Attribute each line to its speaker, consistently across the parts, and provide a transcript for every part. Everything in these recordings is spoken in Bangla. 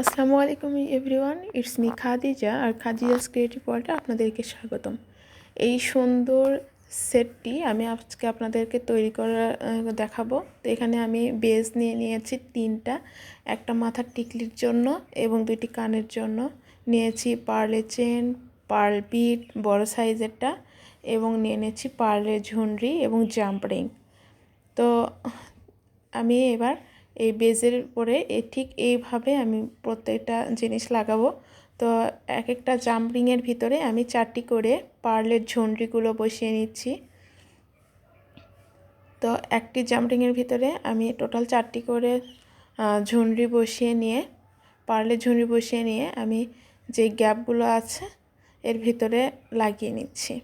Speaker 1: আসসালামু আলাইকুম এভরিওয়ান, ইটস মি খাদিজা আর খাদিজাস ক্রিয়েটিভ ওয়ার্ল্ডে আপনাদেরকে স্বাগতম। এই সুন্দর সেটটি আমি আজকে আপনাদেরকে তৈরি করা দেখাবো। তো এখানে আমি বেজ নিয়ে নিয়েছি তিনটা, একটা মাথার টিকলির জন্য এবং দুটি কানের জন্য। নিয়েছি পার্লে চেন, পার্ল বিট, বড় সাইজেরটা এবং নিয়ে নিয়েছি পার্লের ঝুনরি এবং জাম্প রিং। তো আমি এবার এই বেজের উপরে এ ঠিক এইভাবে আমি প্রত্যেকটা জিনিস লাগাবো। তো এক একটা জাম্পরিংয়ের ভিতরে আমি চারটি করে পার্লের ঝুনরিগুলো বসিয়ে নিচ্ছি। তো একটি জাম্পরিংয়ের ভিতরে আমি টোটাল চারটি করে ঝুনরি বসিয়ে নিয়ে, পার্লের ঝুনরি বসিয়ে নিয়ে আমি যে গ্যাপগুলো আছে, এর ভিতরে লাগিয়ে নিচ্ছি।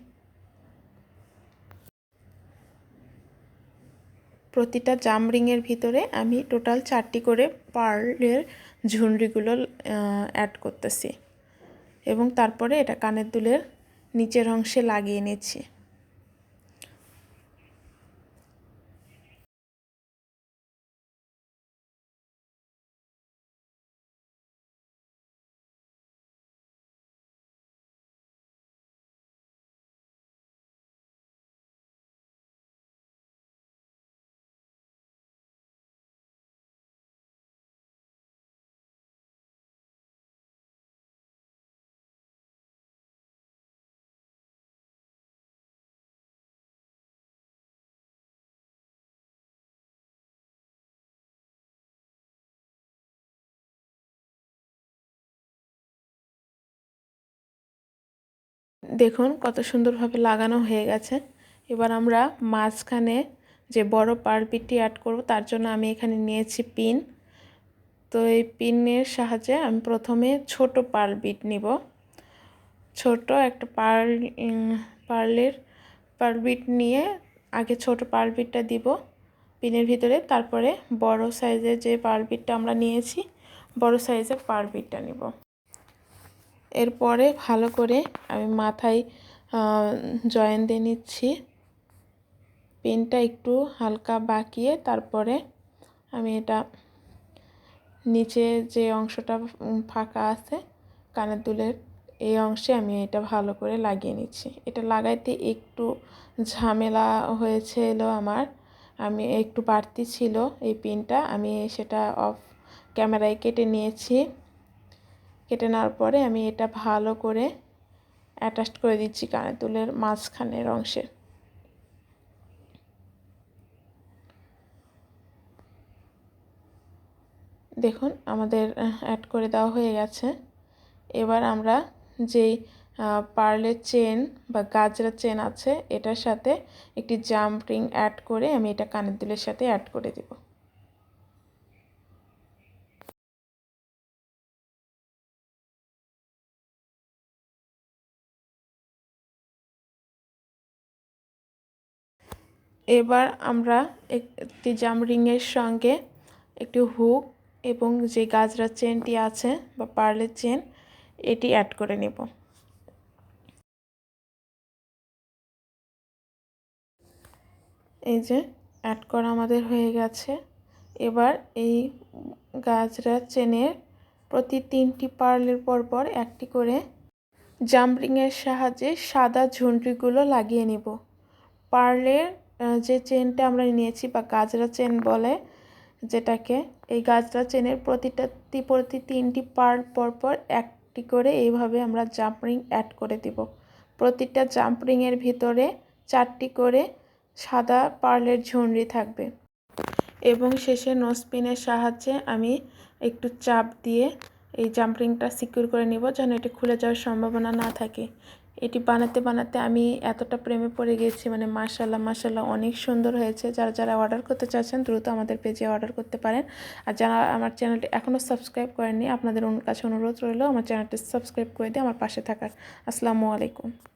Speaker 1: প্রতিটা জাম রিংয়ের ভিতরে আমি টোটাল চারটি করে পার্লের ঝুনরিগুলো অ্যাড করতেছি। এবং তারপরে এটা কানের দুলের নিচের অংশে লাগিয়ে নিচ্ছি। দেখুন কত সুন্দরভাবে লাগানো হয়ে গেছে। এবার আমরা মাঝখানে যে বড় পারপিটটি অ্যাড করব, তার জন্য আমি এখানে নিয়েছি পিন তো এই পিনের সাহায্যে আমি প্রথমে ছোট পার্ল বিট নিব। ছোট একটা পার্ল পার্লের পার্ল বিট নিয়ে আগে ছোট পার্ল বিটটা দিব পিনের ভিতরে। তারপরে বড় সাইজের যে পার্ল বিটটা আমরা নিয়েছি, বড় সাইজের পার্ল বিটটা নিব। এরপরে ভালো করে আমি মাথায় জয়েন দিয়ে নিচ্ছি। পেনটা একটু হালকা বাঁকিয়ে তারপরে আমি এটা নিচে যে অংশটা ফাঁকা আছে, কানের দুলের এই অংশে আমি এটা ভালো করে লাগিয়ে নিচ্ছি। এটা লাগাইতে একটু ঝামেলা হয়েছিল আমার। আমি একটু বাড়তি ছিল এই পিনটা, আমি সেটা অফ ক্যামেরায় কেটে নিয়েছি। কেটে নেওয়ার পরে আমি এটা ভালো করে অ্যাটাচ করে দিচ্ছি কানের দুলের মাঝখানের অংশে। দেখুন, আমাদের অ্যাড করে দেওয়া হয়ে গেছে। এবার আমরা যেই পার্লের চেন বা গাজরা চেন আছে, এটার সাথে একটি জাম্পিং অ্যাড করে আমি এটা কানের দুলের সাথে অ্যাড করে দেবো। এবার আমরা একটি জামরিংয়ের সঙ্গে একটি হুক এবং যে গাজরার চেনটি আছে বা পার্লের চেন, এটি অ্যাড করে নেব। এই যে অ্যাড করা আমাদের হয়ে গেছে। এবার এই গাজরার চেনের প্রতি তিনটি পার্লের পরপর একটি করে জাম্পরিংয়ের সাহায্যে সাদা ঝুন্ড্রিগুলো লাগিয়ে নেব। পার্লের যে চেনটা আমরা নিয়েছি বা গাজরা চেন বলে যেটাকে, এই গাজরা চেনের প্রতিটা প্রতি তিনটি পার পরপর একটি করে এইভাবে আমরা জাম্পরিং অ্যাড করে দিব। প্রতিটা জাম্পরিংয়ের ভিতরে চারটি করে সাদা পার্লের ঝুনরি থাকবে। এবং শেষে নোসপিনের সাহায্যে আমি একটু চাপ দিয়ে এই জাম্পরিংটা সিকিউর করে নিব যেন এটি খুলে যাওয়ার সম্ভাবনা না থাকে। এটি বানাতে বানাতে আমি এতটা প্রেমে পড়ে গেছি। মানে মাশাল্লাহ মাশাল্লাহ অনেক সুন্দর হয়েছে। যারা যারা অর্ডার করতে চাচ্ছেন, দ্রুত আমাদের পেজে অর্ডার করতে পারেন। আর যারা আমার চ্যানেলটি এখনও সাবস্ক্রাইব করেননি, আপনাদের কাছে অনুরোধ রইল, আমার চ্যানেলটি সাবস্ক্রাইব করে দিয়ে আমার পাশে থাকার। আসসালামু আলাইকুম।